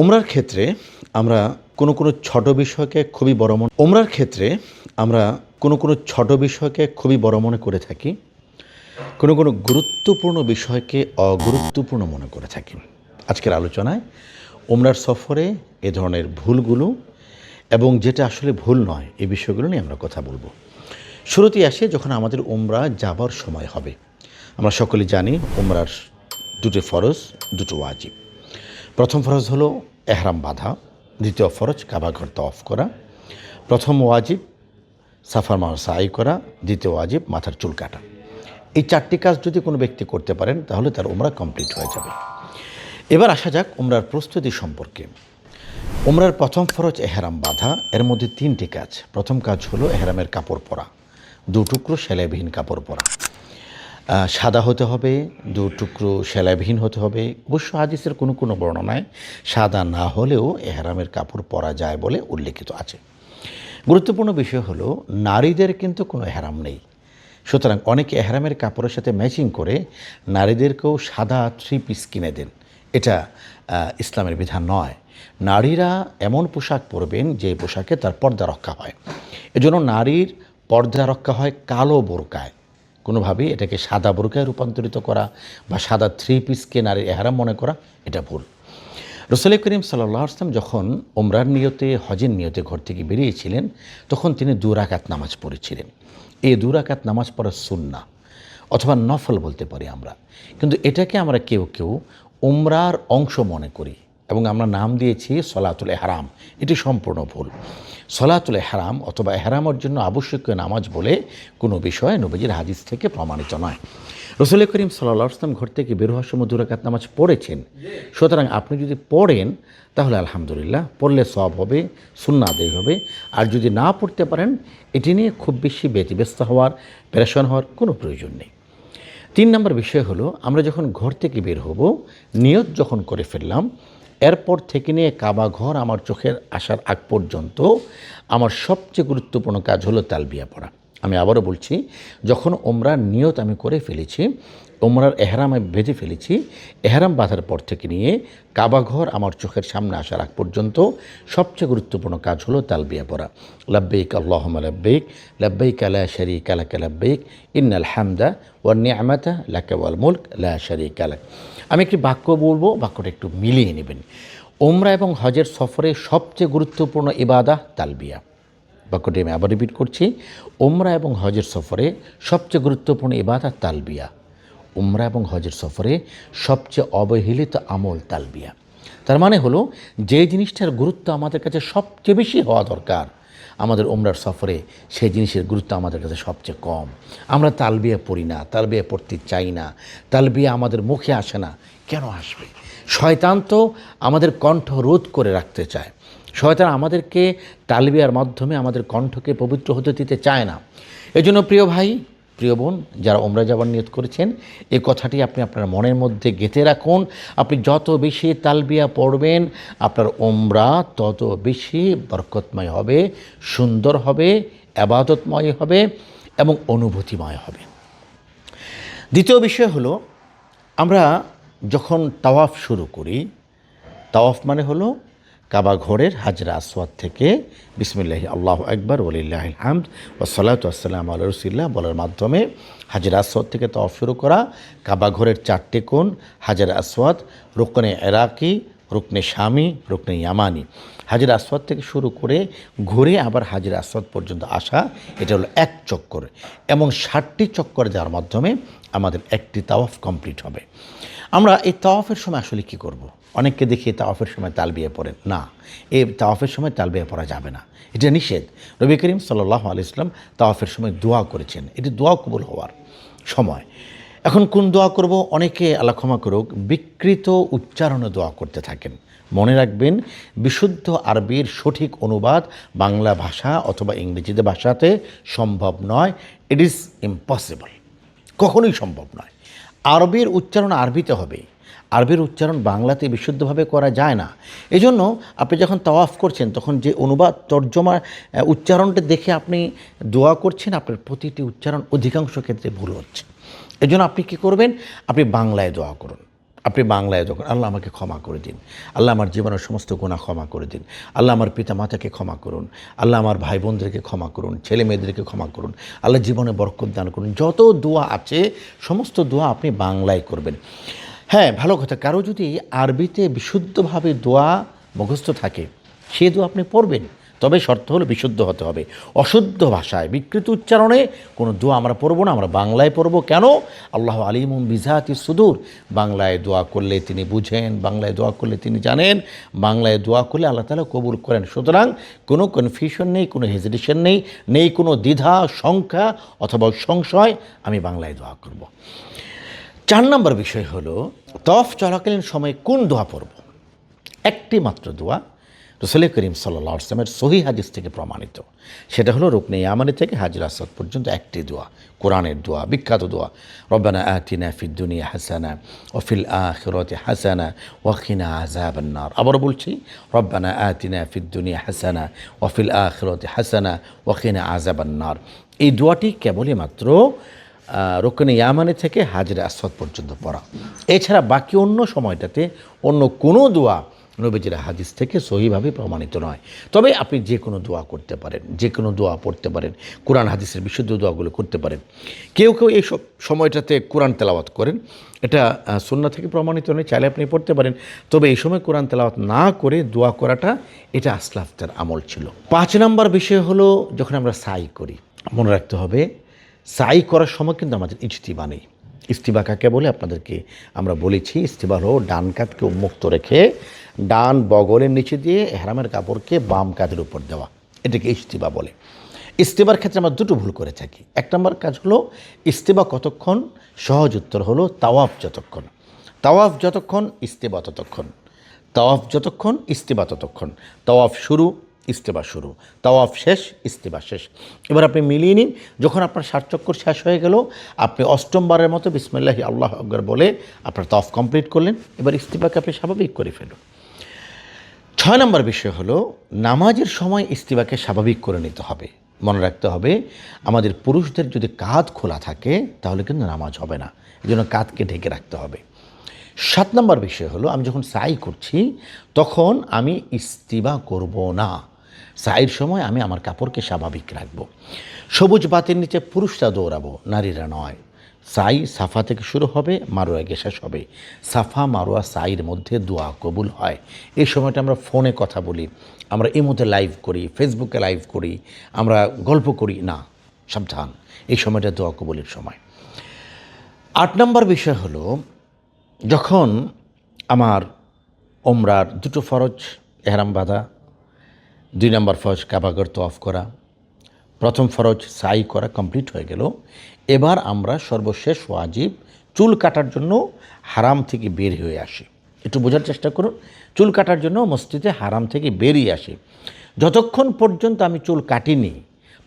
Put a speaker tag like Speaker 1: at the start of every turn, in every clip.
Speaker 1: ওমরার ক্ষেত্রে আমরা কোনো কোনো ছোট বিষয়কে খুবই বড় মনে ওমরার ক্ষেত্রে আমরা কোনো কোনো ছোট বিষয়কে খুবই বড় মনে করে থাকি। কোনো কোনো গুরুত্বপূর্ণ বিষয়কে অগুরুত্বপূর্ণ মনে করে থাকি। আজকের আলোচনায় ওমরার সফরে এ ধরনের ভুলগুলো এবং যেটা আসলে ভুল নয়, এই বিষয়গুলো নিয়ে আমরা কথা বলব। শুরুতেই আসে যখন আমাদের ওমরা যাবার সময় হবে। আমরা সকলে জানি ওমরার দুটো ফরজ, দুটো ওয়াজিব। প্রথম ফরজ হলো এহরাম বাঁধা, দ্বিতীয় ফরজ কাবাঘর অফ করা, প্রথম ওয়াজিব সাফার মার সাই করা, দ্বিতীয় ওয়াজিব মাথার চুল কাটা। এই চারটি কাজ যদি কোনো ব্যক্তি করতে পারেন, তাহলে তার উমরা কমপ্লিট হয়ে যাবে। এবার আসা যাক উমরার প্রস্তুতি সম্পর্কে। উমরার প্রথম ফরজ এহরাম বাঁধা, এর মধ্যে তিনটি কাজ। প্রথম কাজ হলো এহরামের কাপড় পরা। দু টুকরো সেলাইবিহীন কাপড় পরা। সাদা হতে হবে দু টুকরো সেলাইবিহীন হতে হবে। অবশ্য হাদিসের কোনো কোনো বর্ণনায় সাদা না হলেও এহরামের কাপড় পরা যায় বলে উল্লেখিত আছে। গুরুত্বপূর্ণ বিষয় হলো, নারীদের কিন্তু কোনো এহরাম নেই। সুতরাং অনেকে এহরামের কাপড়ের সাথে ম্যাচিং করে নারীদেরকেও সাদা থ্রি পিস কিনে দেন। এটা ইসলামের বিধান নয়। নারীরা এমন পোশাক পরবেন যে পোশাকে তার পর্দা রক্ষা হয়। এজন্য নারীর পর্দা রক্ষা হয় কালো বোরকায়। কোনোভাবেই এটাকে সাদা বোরকায় রূপান্তরিত করা বা সাদা থ্রি পিসকে নারীর এহারাম মনে করা, এটা ভুল। রসুল করিম সাল্লাহ আসলাম যখন ওমরার নিয়তে, হজের নিয়তে ঘর থেকে বেরিয়েছিলেন, তখন তিনি দুরাকাত নামাজ পড়েছিলেন। এই দুরাকাত নামাজ পড়ার সুন্না অথবা নফল বলতে পারি আমরা। কিন্তু এটাকে আমরা কেউ কেউ ওমরার অংশ মনে করি। এবং আমরা নাম দিয়েছি সলাতুল হারাম এটি সম্পূর্ণ ভুল। সলাতুল হারাম অথবা এহরামের জন্য আবশ্যকীয় নামাজ বলে কোনো বিষয় নবীজির হাদিস থেকে প্রমাণিত নয়। রসুল করিম সাল্লাহ আসলাম ঘর থেকে বের হওয়ার সময় দুরাকাত নামাজ পড়েছেন। সুতরাং আপনি যদি পড়েন, তাহলে আলহামদুলিল্লাহ পড়লে সব হবে সুন্না আদায় হবে। আর যদি না পড়তে পারেন, এটি নিয়ে খুব বেশি ব্যতিব্যস্ত হওয়ার, প্রেশন হওয়ার কোনো প্রয়োজন নেই। তিন নম্বর বিষয় হলো, আমরা যখন ঘর থেকে বের হব, নিয়ত যখন করে ফেললাম এরপর থেকে নিয়ে কাবা ঘর আমার চোখের আসার আগ পর্যন্ত আমার সবচেয়ে গুরুত্বপূর্ণ কাজ হলো তালবিয়া পড়া। আমি আবারও বলছি, যখন ওমরার নিয়ত আমি করে ফেলেছি ওমরার এহরাম আমি বেঁধে ফেলেছি, এহরাম বাঁধার পর থেকে নিয়ে কাবাঘর আমার চোখের সামনে আসার আগ পর্যন্ত সবচেয়ে গুরুত্বপূর্ণ কাজ হলো তালবিয়া পড়া। লাব্বেইক আল্লাহম লাব্বেইক লাব্বেইক আলা শরিক আলাক লাব্বেইক, ইন্নাল হামদা ওয়ান নিয়ামাতা লাকা ওয়াল মুলক, লা শরিক আলাক আমি একটি বাক্য বলব, বাক্যটা একটু মিলিয়ে নেবেন। ওমরা এবং হজের সফরে সবচেয়ে গুরুত্বপূর্ণ ইবাদা তালবিয়া। বাক্যটি আমি আবার রিপিট করছি। ওমরা এবং হজের সফরে সবচেয়ে গুরুত্বপূর্ণ ইবাদা তালবিয়া। উমরা এবং হজের সফরে সবচেয়ে অবহেলিত আমল তালবিয়া। তার মানে হলো, যে জিনিসটার গুরুত্ব আমাদের কাছে সবচেয়ে বেশি হওয়া দরকার, আমাদের ওমরার সফরে সেই জিনিসের গুরুত্ব আমাদের কাছে সবচেয়ে কম। আমরা তালবিয়া পড়ি না, তালবিয়া পড়তে চাই না, তালবিয়া আমাদের মুখে আসে না, কেন আসবে? শয়তান তো আমাদের কণ্ঠ রোধ করে রাখতে চায়। শয়তান আমাদেরকে তালবিয়ার মাধ্যমে আমাদের কণ্ঠকে পবিত্র হতে দিতে চায় না। এজন্য প্রিয় ভাই, প্রিয় বোন, যারা ওমরা যাবার নিয়ত করেছেন এই কথাটি আপনি আপনার মনের মধ্যে গেঁথে রাখুন। আপনি যত বেশি তালবিয়া পড়বেন, আপনার ওমরা তত বেশি বরকতময় হবে, সুন্দর হবে, আবাদতময় হবে এবং অনুভূতিময় হবে। দ্বিতীয় বিষয় হলো, আমরা যখন তাওয়াফ শুরু করি, তাওয়াফ মানে হলো কাবা ঘরের হাজরা আসওয়াদ থেকে। বিসমিল্লাহ, আল্লাহ আকবর ওলিল্লাহ হামদ ও সালাতাম আল্লাহ রসিল্লাহ বলার মাধ্যমে হাজরা আসওয়াদ থেকে তাওয়াফ শুরু করা। কাবা ঘরের চারটে কোণ, হাজরা আসওয়াদ, রুকনে এরাকি রুকনে স্বামী রুকনে ইয়ামানি। হাজির আসওয়াদ থেকে শুরু করে ঘুরে আবার হাজির আসওয়াদ পর্যন্ত আসা, এটা হলো এক চক্কর। এবং ষাটটি চক্কর যাওয়ার মাধ্যমে আমাদের একটি তাওয়াফ কমপ্লিট হবে। আমরা এই তাওয়াফের সময় আসলে কি করব। অনেককে দেখি তাওয়াফের সময় তালবিয়া পড়েন না, এই তাওয়াফের সময় তালবিয়া পড়া যাবে না। এটা নিষেধ। রবি করিম সাল্লাহ আলি ইসলাম তাওয়াফের সময় দোয়া করেছেন। এটি দোয়া কবুল হওয়ার সময়। এখন কোন দোয়া করব? অনেকে, আল্লাহ ক্ষমা করুক, বিকৃত উচ্চারণে দোয়া করতে থাকেন। মনে রাখবেন, বিশুদ্ধ আরবির সঠিক অনুবাদ বাংলা ভাষা অথবা ইংরেজিতে ভাষাতে সম্ভব নয়। ইট ইজ ইম্পসিবল কখনোই সম্ভব নয়। আরবির উচ্চারণ আরবিতে হবে। আরবির উচ্চারণ বাংলাতে বিশুদ্ধভাবে করা যায় না। এজন্য আপনি যখন তাওয়াফ করছেন, তখন যে অনুবাদ, তর্জমা উচ্চারণটা দেখে আপনি দোয়া করছেন, আপনার প্রতিটি উচ্চারণ অধিকাংশ ক্ষেত্রে ভুল হচ্ছে। এজন্য আপনি কি করবেন? আপনি বাংলায় দোয়া করুন। আপনি বাংলায় যখন, আল্লাহ আমাকে ক্ষমা করে দিন। আল্লাহ আমার জীবনের সমস্ত গুণা ক্ষমা করে দিন। আল্লাহ আমার পিতা মাতাকে ক্ষমা করুন। আল্লাহ আমার ভাই বোনদেরকে ক্ষমা করুন। ছেলে মেয়েদেরকে ক্ষমা করুন। আল্লাহ জীবনে বরকত দান করুন। যত দোয়া আছে, সমস্ত দোয়া আপনি বাংলায় করবেন। হ্যাঁ ভালো কথা। কারও যদি আরবিতে বিশুদ্ধভাবে দোয়া মুখস্থ থাকে, সে দোয়া আপনি পড়বেন। তবে শর্ত হলো বিশুদ্ধ হতে হবে। অশুদ্ধ ভাষায় বিকৃত উচ্চারণে কোনো দোয়া আমরা পড়ব না, আমরা বাংলায় পড়ব কেন? আল্লাহ আলিমুম বিজাতি সুদূর। বাংলায় দোয়া করলে তিনি বুঝেন, বাংলায় দোয়া করলে তিনি জানেন, বাংলায় দোয়া করলে আল্লাহ তালা কবুল করেন। সুতরাং কোনো কনফিউশন নেই, কোনো হেজিটেশন নেই নেই কোনো দ্বিধা সংখ্যা অথবা সংশয়, আমি বাংলায় দোয়া করব। চার নম্বর বিষয় হলো, তফ চলাকালীন সময়ে কোন দোয়া পড়ব? একটি মাত্র দোয়া রসুল করিম সাল্লা আসলামের সহি হাদিস থেকে প্রমাণিত। সেটা হলো রুকনে ইয়ামানি থেকে হাজির আসাদ পর্যন্ত একটি দোয়া, কোরআনের দোয়া, বিখ্যাত দোয়া, রব্বানা আতিনা ফিদ দুনিয়া হাসানা ওফিল আখিরাতি হাসানা ওয়াকিনা আযাবান্নার। আবার বলছি, রব্বানা আতিনা ফিদ দুনিয়া হাসানা ওফিল আখিরাতি হাসানা ওয়াকিনা আযাবান্নার। এই দোয়াটি কেবলই মাত্র রোকনে ইয়ামানি থেকে হাজির আসফাদ পর্যন্ত পড়া। এছাড়া বাকি অন্য সময়টাতে অন্য কোনো দোয়া নবীজির হাদিস থেকে সহিভাবে প্রমাণিত নয়। তবে আপনি যে কোনো দোয়া করতে পারেন, যে কোনো দোয়া পড়তে পারেন, কোরআন, হাদিসের বিশুদ্ধ দোয়াগুলো করতে পারেন। কেউ কেউ এই সব সময়টাতে কোরআন তেলাওয়াত করেন। এটা সুন্না থেকে প্রমাণিত নয়, চাইলে আপনি পড়তে পারেন। তবে এই সময় কোরআন তেলাওয়াত না করে দোয়া করাটা, এটা আসলাফতার আমল ছিল। পাঁচ নম্বর বিষয় হলো, যখন আমরা সাই করি, মনে রাখতে হবে, সাই করার সময় কিন্তু আমাদের ইজতিবা নেই। ইস্তিবা কাকে বলে? আপনাদেরকে আমরা বলেছি, ইস্তিবা হলো ডান কাতকে উন্মুক্ত রেখে ডান বগলের নিচে দিয়ে হেরামের কাপড়কে বাম কাঁধের উপর দেওয়া, এটাকে ইস্তিবা বলে। ইস্তিবার ক্ষেত্রে আমরা দুটো ভুল করে থাকি। এক নম্বর কাজ হলো ইস্তিবা কতক্ষণ? সহজ উত্তর হলো তাওয়াফ যতক্ষণ। তাওয়াফ যতক্ষণ, ইস্তিবা ততক্ষণ। তাওয়াফ যতক্ষণ, ইস্তিবা ততক্ষণ। তাওয়াফ শুরু ইস্তেবা শুরু। তাওয়াফ শেষ ইস্তেবা শেষ। এবার আপনি মিলিয়ে নিন, যখন আপনার ষাটচক্কর শেষ হয়ে গেল, আপনি অষ্টমবারের মতো বিসমিল্লাহি আল্লাহ আকবর বলে আপনার তাওয়াফ কমপ্লিট করলেন। এবার ইস্তিবাকে আপনি স্বাভাবিক করে ফেলুন। ছয় নম্বর বিষয় হলো, নামাজের সময় ইস্তিবাকে স্বাভাবিক করে নিতে হবে। মনে রাখতে হবে, আমাদের পুরুষদের যদি কাঁধ খোলা থাকে, তাহলে কিন্তু নামাজ হবে না। এই জন্য কাঁধকে ঢেকে রাখতে হবে। সাত নম্বর বিষয় হলো, আমি যখন সাই করছি, তখন আমি ইস্তিবা করব না। সাইয়ের সময় আমি আমার কাপড়কে স্বাভাবিক রাখব। সবুজ বাতির নিচে পুরুষরা দৌড়াবো, নারীরা নয়। সাই সাফা থেকে শুরু হবে, মারোয়া শেষ হবে। সাফা, মারোয়া, সাইয়ের মধ্যে দোয়া কবুল হয়। এই সময়টা আমরা ফোনে কথা বলি, আমরা মধ্যে লাইভ করি ফেসবুকে লাইভ করি, আমরা গল্প করি, না, সাবধান, এই সময়টা দোয়া কবুলের সময়। আট নম্বর বিষয় হলো, যখন আমার ওমরার দুটো ফরজ, এহরাম বাঁধা দুই নম্বর ফরজ কাবাগর অফ করা। প্রথম ফরজ সাই করা কমপ্লিট হয়ে গেল। এবার আমরা সর্বশেষ ওয়াজিব চুল কাটার জন্য হারাম থেকে বের হয়ে আসি। একটু বোঝার চেষ্টা করুন, চুল কাটার জন্য মসজিদে হারাম থেকে বেরিয়ে আসি। যতক্ষণ পর্যন্ত আমি চুল কাটিনি,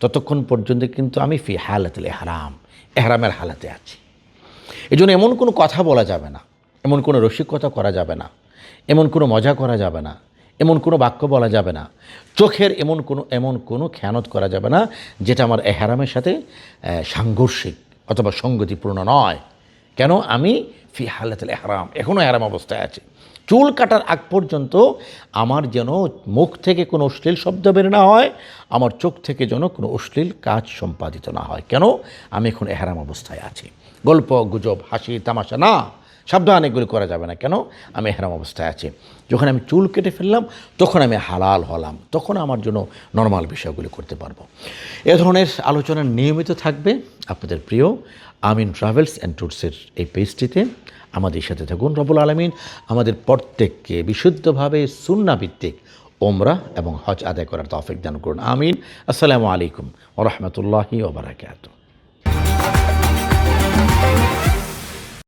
Speaker 1: ততক্ষণ পর্যন্ত কিন্তু আমি ফি হালাতলে হারাম এহারামের হালাতে আছি। এই জন্য এমন কোনো কথা বলা যাবে না, এমন কোনো রসিকতা করা যাবে না, এমন কোনো মজা করা যাবে না। এমন কোনো বাক্য বলা যাবে না। চোখের এমন কোনো এমন কোনো খেয়ানত করা যাবে না, যেটা আমার এহারামের সাথে সাংঘর্ষিক অথবা সঙ্গতিপূর্ণ নয়। কেন? আমি ফি হালাতুল এহরাম এখনও এহরাম অবস্থায় আছে। চুল কাটার আগ পর্যন্ত আমার যেন মুখ থেকে কোনো অশ্লীল শব্দ বের না হয়, আমার চোখ থেকে যেন কোনো অশ্লীল কাজ সম্পাদিত না হয়। কেন? আমি এখন এহরাম অবস্থায় আছি। গল্প, গুজব, হাসি, তামাশা, না। সাবধান এগুলি করা যাবে না। কেন? আমি এহরাম অবস্থায় আছি। যখন আমি চুল কেটে ফেললাম, তখন আমি হালাল হলাম। তখন আমার জন্য নর্মাল বিষয়গুলি করতে পারব। এ ধরনের আলোচনা নিয়মিত থাকবে। আপনাদের প্রিয় আমিন ট্রাভেলস অ্যান্ড ট্যুরসের এই পেজটিতে আমাদের সাথে থাকুন রবুল আলমিন। আমাদের প্রত্যেককে বিশুদ্ধভাবে সুন্নাভিত্তিক ওমরা এবং হজ আদায় করার তফিক দান করুন। আমিন। আসসালামু আলাইকুম ওরহমতুল্লাহি ওবরাকাত